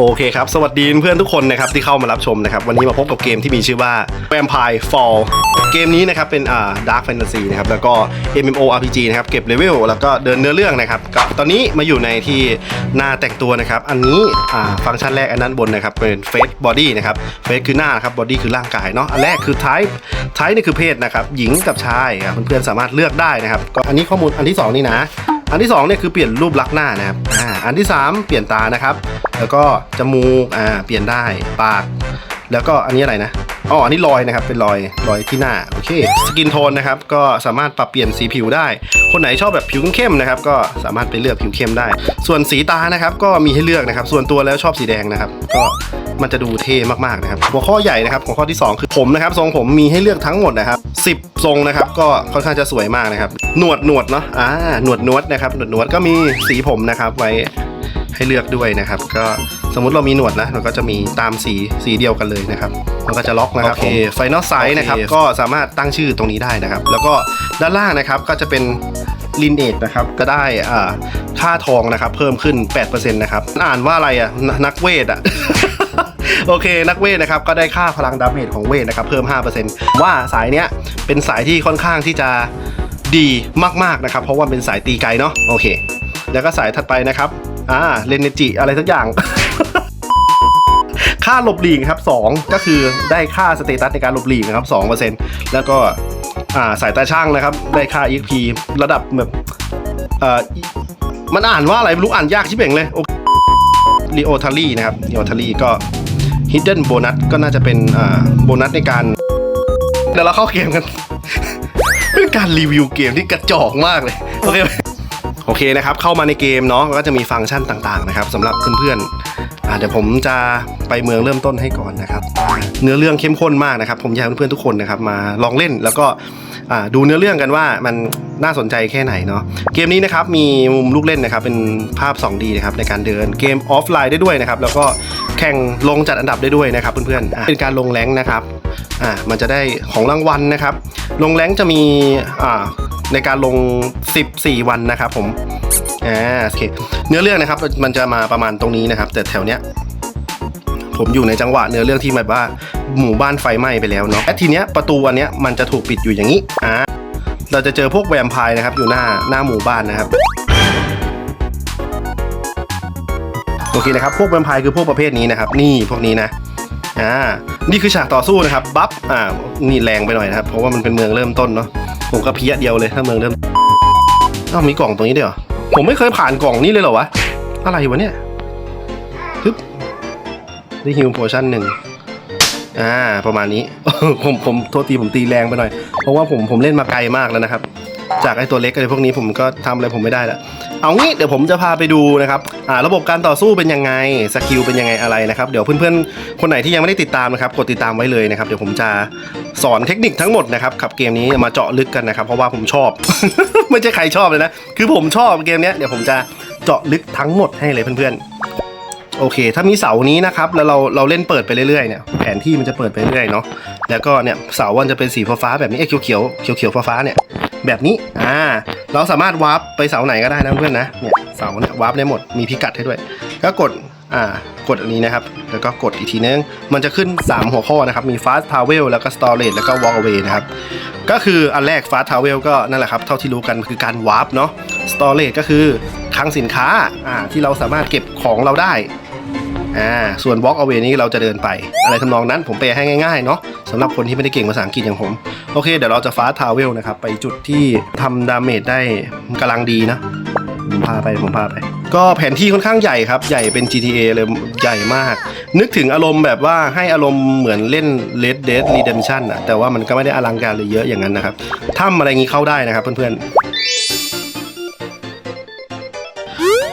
โอเคครับ สวัสดีเพื่อนทุกคนนะครับที่เข้ามารับชมนะครับ วันนี้มาพบกับเกมที่มีชื่อว่า Vampire Fall เกมนี้นะครับเป็นอ่า Dark Fantasy นะครับแล้วก็ MMORPG นะครับเก็บเลเวลแล้วก็เดินเนื้อเรื่องนะครับก็ตอนนี้มาอยู่ในที่หน้าแต่งตัวนะครับ อันนี้อ่าฟังก์ชันแรกอันนั้นบนนะครับเป็น Face Body นะครับ Face คือหน้านะครับ Body คือร่างกายเนาะอันแรกคือ Type Type นี่คือเพศนะครับหญิงกับชายครับเพื่อนๆสามารถเลือกได้นะครับก็อันนี้ข้อมูลอันที่สองนี่นะ อันที่2เนี่ยคือเปลี่ยนรูปลักษณ์หน้านะครับอ่าอันที่ 3 เปลี่ยนตานะครับ แล้วก็จมูกอ่าเปลี่ยนได้ปาก แล้วก็อันนี้อะไรนะอ๋ออันนี้รอยนะครับ เป็นรอยรอยที่หน้า โอเค สกินโทนนะครับ ก็สามารถปรับเปลี่ยนสีผิวได้ คนไหนชอบแบบผิวเข้มๆนะครับ ก็สามารถไปเลือกผิวเข้มได้ ส่วนสีตานะครับ ก็มีให้เลือกนะครับ ส่วนตัวแล้วชอบสีแดงนะครับ ก็ มันจะดูเท่มากๆนะครับหัวข้อใหญ่นะครับหัวข้อที่ 2 คือผมนะครับทรงผมมีให้เลือกทั้งหมดนะครับ 10 ทรงนะครับก็ค่อนข้างจะสวยมากนะครับหนวดหนวดเนาะอ่าหนวดหนวดนะครับหนวดหนวดก็มีสีผมนะครับไว้ให้เลือกด้วยนะครับ ก็สมมุติเรามีหนวดนะเราก็จะมีตามสีสีเดียวกันเลยนะครับมันก็จะล็อกนะครับโอเคไฟนอลไซส์นะครับก็สามารถตั้งชื่อตรงนี้ได้นะครับ แล้วก็ด้านล่างนะครับก็จะเป็นลินเอ e นะครับก็ได้อ่าค่าทองนะครับเพิ่มขึ้น 8%นะครับอ่านว่าอะไรอะนนักเวทอะ โอเค นักเวทนะครับ ก็ได้ค่าพลังดาเมจของเวทนะครับ เพิ่ม 5%ว่าสายเนี้ยเป็นสายที่ค่อนข้างที่จะดีมากๆนะครับ เพราะว่าเป็นสายตีไกลเนาะโอเค แล้วก็สายถัดไปนะครับอ่าเลนเนจิอะไรสักอย่าง ค่าหลบหลีกครับ 2 ก็คือได้ค่าสเตตัสในการหลบหลีกนะครับ 2%แล้วก็อ่าสายตาช่างนะครับ ได้ค่า EXP ระดับแบบเอ่อมันอ่านว่าอะไรไม่รู้อ่านยากชิบเป่งเลย รีโอทารี่นะครับรีโอทารี่ก็ฮิดเด้นโบนัสก็น่าจะเป็นโบนัสในการเดี๋ยวเราเข้าเกมกันเป็นการรีวิวเกมที่กระจอกมากเลย โอเคโอเคนะครับ เข้ามาในเกมเนาะก็จะมีฟังก์ชันต่างๆนะครับสำหรับเพื่อนๆ เดี๋ยวผมจะไปเมืองเริ่มต้นให้ก่อนนะครับ เนื้อเรื่องเข้มข้นมากนะครับ ผมอยากให้เพื่อนๆทุกคนนะครับมาลองเล่นแล้วก็ดูเนื้อเรื่องกันว่ามันน่าสนใจแค่ไหนเนาะเกมนี้นะครับมีมุมลูกเล่นนะครับเป็นภาพ 2D นะครับในการเดินเกมออฟไลน์ได้ด้วยนะครับแล้วก็แข่งลงจัดอันดับได้ด้วยนะครับเพื่อนๆเป็นการลงแรงนะครับอ่ามันจะได้ของรางวัลนะครับ ลงแรงจะมีอ่าในการลง 14 วันนะครับผม อ่าโอเคเนื้อเรื่องนะครับมันจะมาประมาณตรงนี้นะครับ แต่แถวเนี้ยผมอยู่ในจังหวะเนื้อเรื่องที่แบบว่าหมู่บ้านไฟไหม้ไปแล้วเนาะและทีเนี้ยประตูอันเนี้ยมันจะถูกปิดอยู่อย่างนี้อ่าเราจะเจอพวกแวมไพร์นะครับ อยู่หน้าหน้าหมู่บ้านนะครับโอเคนะครับพวกแวมไพร์คือพวกประเภทนี้นะครับ นี่พวกนี้นะอ่านี่คือฉากต่อสู้นะครับบัฟอ่านี่แรงไปหน่อยนะครับเพราะว่ามันเป็นเมืองเริ่มต้นเนาะผมก็เพี้ยเดียวเลยถ้าเมืองเริ่มอ้าวมีกล่องตรงนี้ด้วยเหรอ ผมไม่เคยผ่านกล่องนี้เลยเหรอวะ อะไรวะเนี่ยฮึบได้ฮิวโพชั่นหนึ่งอ่าประมาณนี้ ผมผมโทษทีผมตีแรงไปหน่อย เพราะว่าผมผมเล่นมาไกลมากแล้วนะครับ จากไอ้ตัวเล็กอะไรพวกนี้ผมก็ทำอะไรผมไม่ได้แล้วเอางี้เดี๋ยวผมจะพาไปดูนะครับอ่าระบบการต่อสู้เป็นยังไงสกิลเป็นยังไงอะไรนะครับเดี๋ยวเพื่อนๆคนไหนที่ยังไม่ได้ติดตามนะครับกดติดตามไว้เลยนะครับเดี๋ยวผมจะสอนเทคนิคทั้งหมดนะครับขับเกมนี้มาเจาะลึกกันนะครับเพราะว่าผมชอบ ไม่ใช่ใครชอบเลยนะคือผมชอบเกมนี้เดี๋ยวผมจะเจาะลึกทั้งหมดให้เลยเพื่อนๆ โอเค ถ้ามีเสานี้นะครับ แล้วเราเราเล่นเปิดไปเรื่อยๆเนี่ยแผนที่มันจะเปิดไปเรื่อยเนาะแล้วก็เนี่ยเสามันจะเป็นสีฟ้าแบบนี้เอ้ยวเขียวๆเขียวฟ้าเนี่ย แบบนี้ อ่า เราสามารถวาร์ปไปเสาไหนก็ได้นะเพื่อนนะ เนี่ย เสาเนี่ยวาร์ปได้หมด มีพิกัดให้ด้วย ก็กด อ่า กดอันนี้นะครับ แล้วก็กดอีกทีนึง มันจะขึ้น 3 หัวข้อนะครับ มี fast travel แล้วก็ storage แล้วก็ walk away นะครับ ก็คืออันแรก fast travel ก็นั่นแหละครับ เท่าที่รู้กันคือการวาร์ปเนาะ storage ก็คือคลังสินค้า อ่า ที่เราสามารถเก็บของเราได้ อ่าส่วน walk away นี้เราจะเดินไป อะไรทำนองนั้นผมแปลให้ง่ายๆเนาะสำหรับคนที่ไม่ได้เก่งภาษาอังกฤษอย่างผม โอเค เดี๋ยวเราจะฟ้าทาวเวลนะครับ ไปจุดที่ทำดาเมจได้กำลังดีนะผมพาไปผมพาไป ก็แผนที่ค่อนข้างใหญ่ครับ ใหญ่เป็น GTA เลยใหญ่มาก นึกถึงอารมณ์แบบว่าให้อารมณ์เหมือนเล่น Red Dead Redemption อะแต่ว่ามันก็ไม่ได้อลังการเลยเยอะอย่างนั้นนะครับถ้ำอะไรงี้เข้าได้นะครับเพื่อนๆ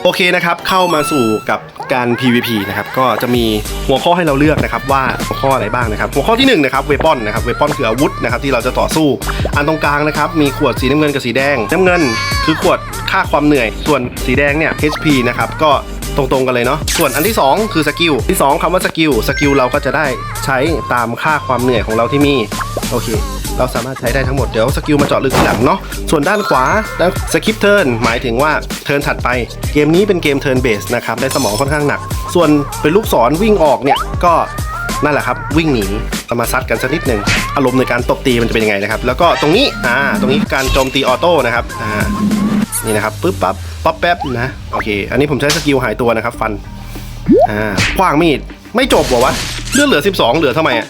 โอเคนะครับ เข้ามาสู่กับ การ PVP นะครับก็จะมีหัวข้อให้เราเลือกนะครับว่าหัวข้ออะไรบ้างนะครับหัวข้อที่1นงนะครับเวปอนนะครับเวปอนคืออาวุธนะครับที่เราจะต่อสู้อันตรงกลางนะครับมีขวดสีน้ำเงินกับสีแดง น้ำเงินคือขวดค่าความเหนื่อย ส่วนสีแดงเนี่ย HP นะครับก็ตรงๆกันเลยเนาะ ส่วนอันที่ 2 คือสกิล ที่ 2คำว่าสกิล สกิลเราก็จะได้ใช้ตามค่าความเหนื่อยของเราที่มี โอเค เราสามารถใช้ได้ทั้งหมด เดี๋ยวสกิลมาเจาะลึกทีหลังเนาะ ส่วนด้านขวาด้านสกิปเทิร์นหมายถึงว่าเทิร์นถัดไป เกมนี้เป็นเกมเทิร์นเบสนะครับได้สมองค่อนข้างหนัก ส่วนเป็นลูกศรวิ่งออกเนี่ยก็นั่นแหละครับวิ่งหนีเอามาซัดกันสักนิดหนึ่งอารมณ์ในการตบตีมันจะเป็นยังไงนะครับ แล้วก็ตรงนี้อ่าตรงนี้การโจมตีออโต้นะครับอ่านี่นะครับปึ๊บปั๊บป๊อปแป๊บนะโอเค อันนี้ผมใช้สกิลหายตัวนะครับ ฟันอ่าขว้างมีดไม่จบหรอวะเลือดเหลือ 12 เหลือเท่าไหร่อะ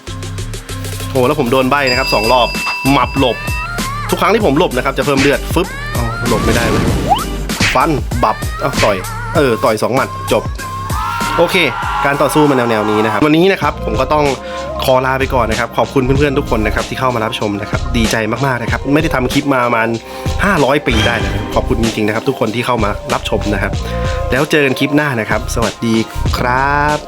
อ้แล้วผมโดนใบนะครับสองรอบหมับหลบ ทุกครั้งที่ผมหลบนะครับจะเพิ่มเลือดฟึบเอาหลบไม่ได้เลยฟันบับเอาต่อยเออต่อยสองหมัดจบ โอเค การต่อสู้มันแนวๆนี้นะครับวันนี้นะครับผมก็ต้องขอลาไปก่อนนะครับ ขอบคุณเพื่อนๆทุกคนนะครับที่เข้ามารับชมนะครับดีใจมากๆนะครับ ไม่ได้ทำคลิปมาประมาณ 500 ปีได้นะครับขอบคุณจริงๆนะครับ ทุกคนที่เข้ามารับชมนะครับ แล้วเจอกันคลิปหน้านะครับ สวัสดีครับ